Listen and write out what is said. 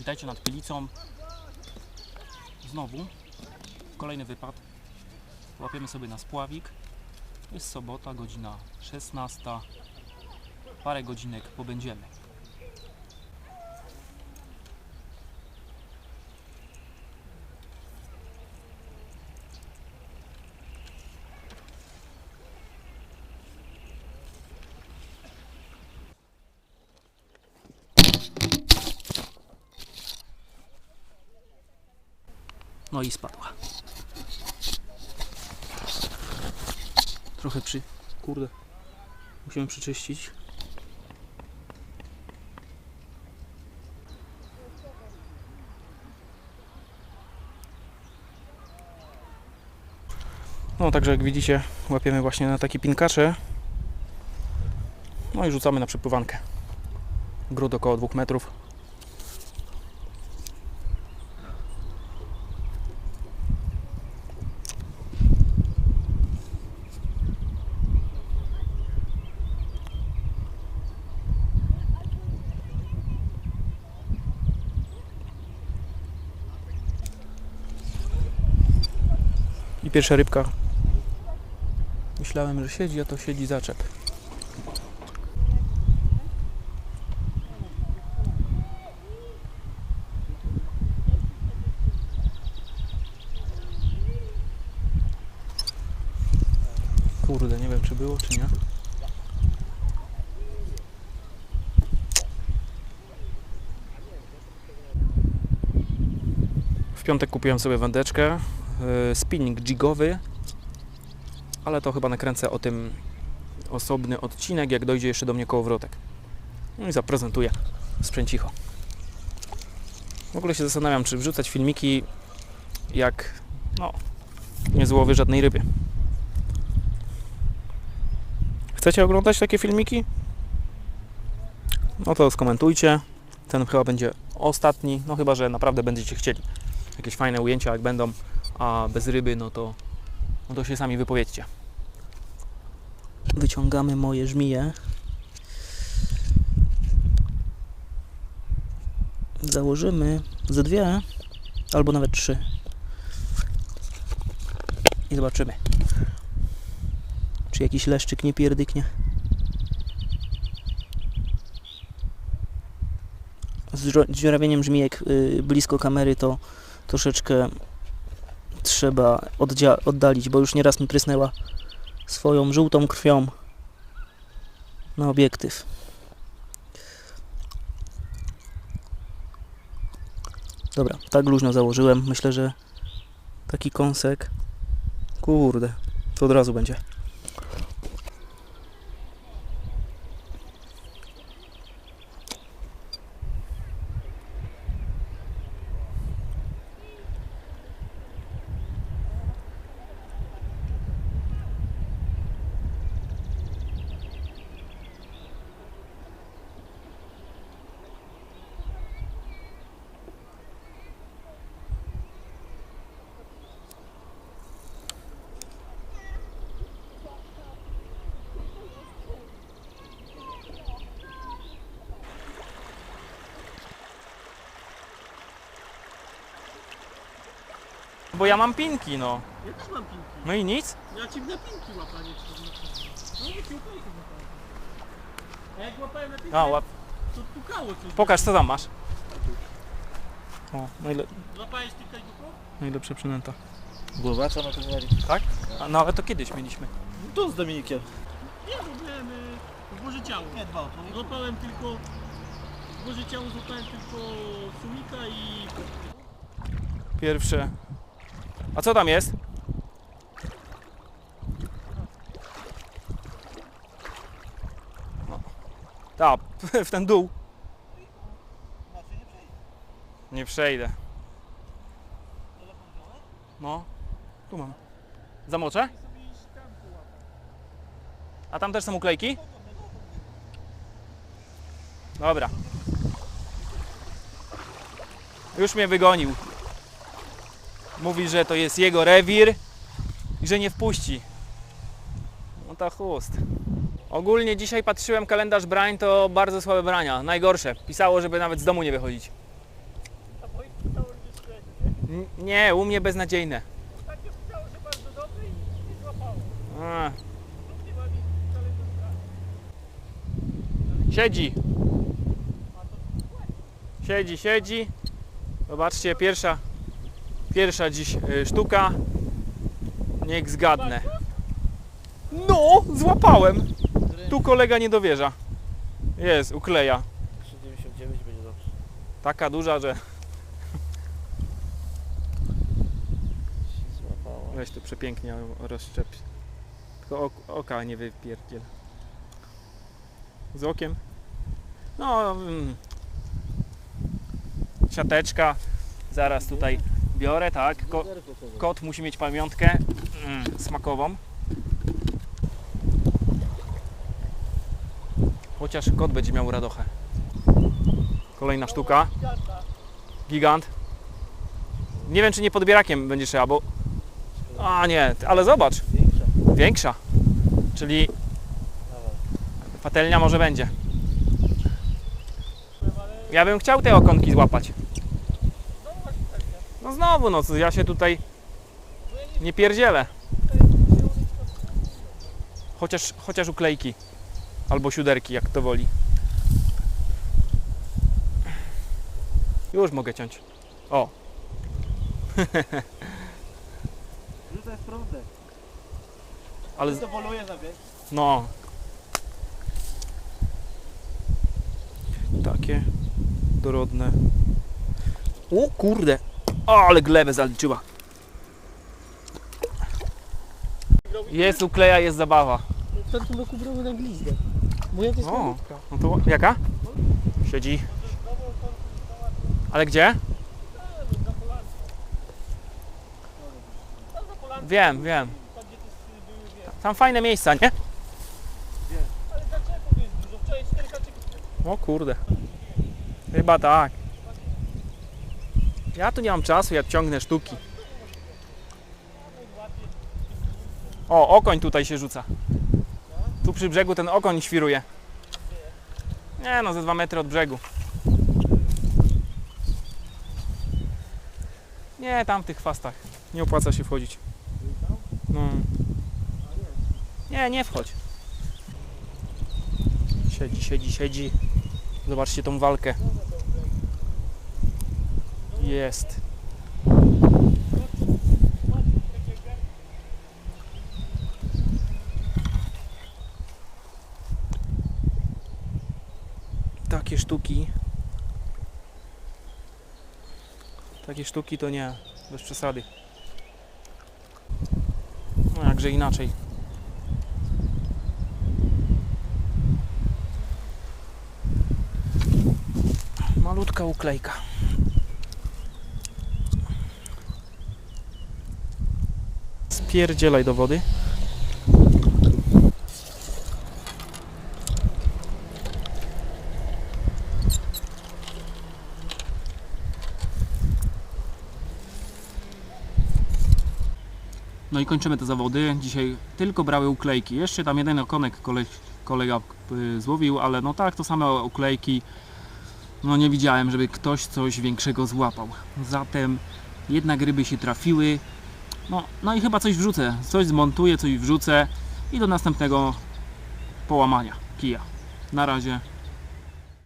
Witajcie nad Pilicą. Znowu kolejny wypad. Łapiemy sobie na spławik. Jest sobota, godzina 16. Parę godzinek pobędziemy. No i spadła. Trochę przy... Kurde. Musimy przyczyścić. No także jak widzicie łapiemy właśnie na takie pinkacze. No i rzucamy na przepływankę. Gród około 2 metrów. I pierwsza rybka. Myślałem, że siedzi, a to siedzi zaczep. Kurde, nie wiem czy było, czy nie. W piątek kupiłem sobie wędeczkę spinning jigowy, ale to chyba nakręcę o tym osobny odcinek, jak dojdzie jeszcze do mnie kołowrotek. No i zaprezentuję sprzęcicho. W ogóle się zastanawiam, czy wrzucać filmiki, jak no, nie złowię żadnej ryby. Chcecie oglądać takie filmiki? No to skomentujcie. Ten chyba będzie ostatni, no chyba, że naprawdę będziecie chcieli. Jakieś fajne ujęcia, jak będą, a bez ryby, no to, no to się sami wypowiedzcie. Wyciągamy moje żmije. Założymy ze dwie, albo nawet trzy. I zobaczymy, czy jakiś leszczyk nie pierdyknie. Z dziurawieniem żmijek y, blisko kamery to troszeczkę trzeba oddalić, bo już nieraz mi prysnęła swoją żółtą krwią na obiektyw. Dobra, tak luźno założyłem. Myślę, że taki kąsek, kurde, to od razu będzie. Bo ja mam pinki, no. Ja też mam pinki. No i nic? Ja ci na pinki łapanie No nie ci łapanie A jak łapałem na pinki, A, łap. to pukało coś. Pokaż, co tam masz. O, najle... Złapałeś tylko i tylko? najlepsza przynęta. Głowa, co na to mieli? Tak? A, no ale to kiedyś mieliśmy. Tu z Dominikiem. Nie, bo miałem y, Boże ciało. Nie, dwa. Złapałem tylko... Boże ciało złapałem tylko sumika i... Pierwsze. A co tam jest? No. Ta, w ten dół. Nie przejdę. No, tu mam. Zamoczę? A tam też są uklejki? Dobra. Już mnie wygonił. Mówi, że to jest jego rewir i że nie wpuści. No to chust. Ogólnie dzisiaj patrzyłem kalendarz brań, to bardzo słabe brania, najgorsze. Pisało, żeby nawet z domu nie wychodzić. N- Nie, u mnie beznadziejne. Ostatnio pisało się bardzo dobrze i nie złapało. Siedzi. Siedzi, siedzi. Zobaczcie, pierwsza, pierwsza dziś y, sztuka. Niech zgadnę. No, złapałem. Tu kolega nie dowierza. Jest, ukleja. 399 będzie dobrze. Taka duża, że weź tu przepięknie rozszczep. Tylko ok, oka nie wypierdziel. Z okiem? No, mm. siateczka. Zaraz tutaj biorę, tak. Ko kot musi mieć pamiątkę mm, smakową. Chociaż kot będzie miał radochę. Kolejna sztuka. Gigant. Nie wiem, czy nie podbierakiem będzie trzeba, bo... A nie, ale zobacz, Większa. Czyli patelnia może będzie. Ja bym chciał te okonki złapać. No znowu, no ja się tutaj nie pierdzielę. Chociaż, chociaż uklejki. Albo sióderki, jak to woli. Już mogę ciąć. O, Rzucaj w prądek. ale... To poluje zabieg. No. Takie dorodne. O kurde. O, ale glebę zaliczyła. Jest ukleja, jest zabawa. W tamtym roku brałem na glizdę. Moja to jest O. malutka. No to jaka? Siedzi. Ale gdzie? Wiem, wiem. Tam fajne miejsca, nie? O kurde. Chyba tak. Ja tu nie mam czasu, jak ciągnę sztuki. O, okoń tutaj się rzuca. Tu przy brzegu ten okoń świruje. Nie no, ze dwa metry od brzegu. Nie, tam w tych chwastach. Nie opłaca się wchodzić. No. Nie, nie wchodź. Siedzi, siedzi, siedzi. Zobaczcie tą walkę. Jest. Takie sztuki. Takie sztuki to nie, bez przesady. No jakże inaczej. Malutka uklejka. Spierdzielaj do wody. No i kończymy te zawody. Dzisiaj tylko brały uklejki. Jeszcze tam jeden okonek kolega y, złowił, ale no tak, to same uklejki. No nie widziałem, żeby ktoś coś większego złapał. Zatem jednak ryby się trafiły. No, no i chyba coś wrzucę. Coś zmontuję, coś wrzucę i do następnego połamania kija. Na razie